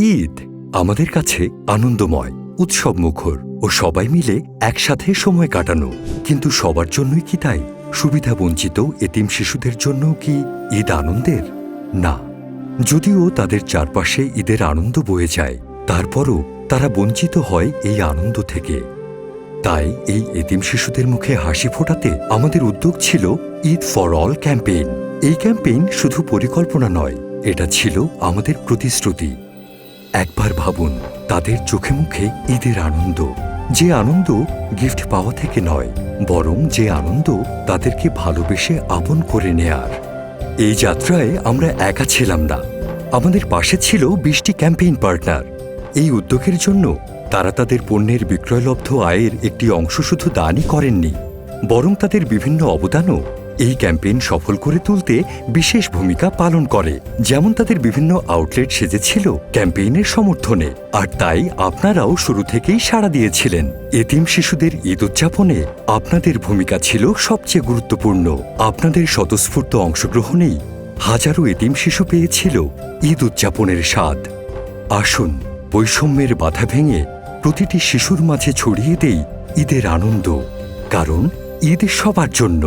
ঈদ আমাদের কাছে আনন্দময়, উৎসব মুখর ও সবাই মিলে একসাথে সময় কাটানো। কিন্তু সবার জন্যই কি তাই? সুবিধা বঞ্চিত এতিম শিশুদের জন্য কি ঈদ আনন্দের? না। যদিও তাদের চারপাশে ঈদের আনন্দ বয়ে যায়, তারপরও তারা বঞ্চিত হয় এই আনন্দ থেকে। তাই এই এতিম শিশুদের মুখে হাসি ফোটাতে আমাদের উদ্যোগ ছিল ঈদ ফর অল ক্যাম্পেইন। এই ক্যাম্পেইন শুধু পরিকল্পনা নয়, এটা ছিল আমাদের প্রতিশ্রুতি। একবার ভাবুন, তাদের চোখে মুখে ঈদের আনন্দ। যে আনন্দ গিফট পাওয়া থেকে নয়, বরং যে আনন্দ তাদেরকে ভালোবেসে আপন করে নেয়ার। এই যাত্রায় আমরা একা ছিলাম না। আমাদের পাশে ছিল বিশটি ক্যাম্পেইন পার্টনার। এই উদ্যোগের জন্য তারা তাদের পণ্যের বিক্রয়লব্ধ আয়ের একটি অংশ শুধু দানই করেননি, বরং তাদের বিভিন্ন অবদানও এই ক্যাম্পেইন সফল করে তুলতে বিশেষ ভূমিকা পালন করে, যেমন তাদের বিভিন্ন আউটলেট সেজেছিল ক্যাম্পেইনের সমর্থনে। আর তাই আপনারাও শুরু থেকেই সাড়া দিয়েছিলেন। এতিম শিশুদের ঈদ উদযাপনে আপনাদের ভূমিকা ছিল সবচেয়ে গুরুত্বপূর্ণ। আপনাদের স্বতঃস্ফূর্ত অংশগ্রহণেই হাজারো এতিম শিশু পেয়েছিল ঈদ উদযাপনের স্বাদ। আসুন, বৈষম্যের বাধা ভেঙে প্রতিটি শিশুর মাঝে ছড়িয়ে দেই ঈদের আনন্দ, কারণ ঈদ সবার জন্য।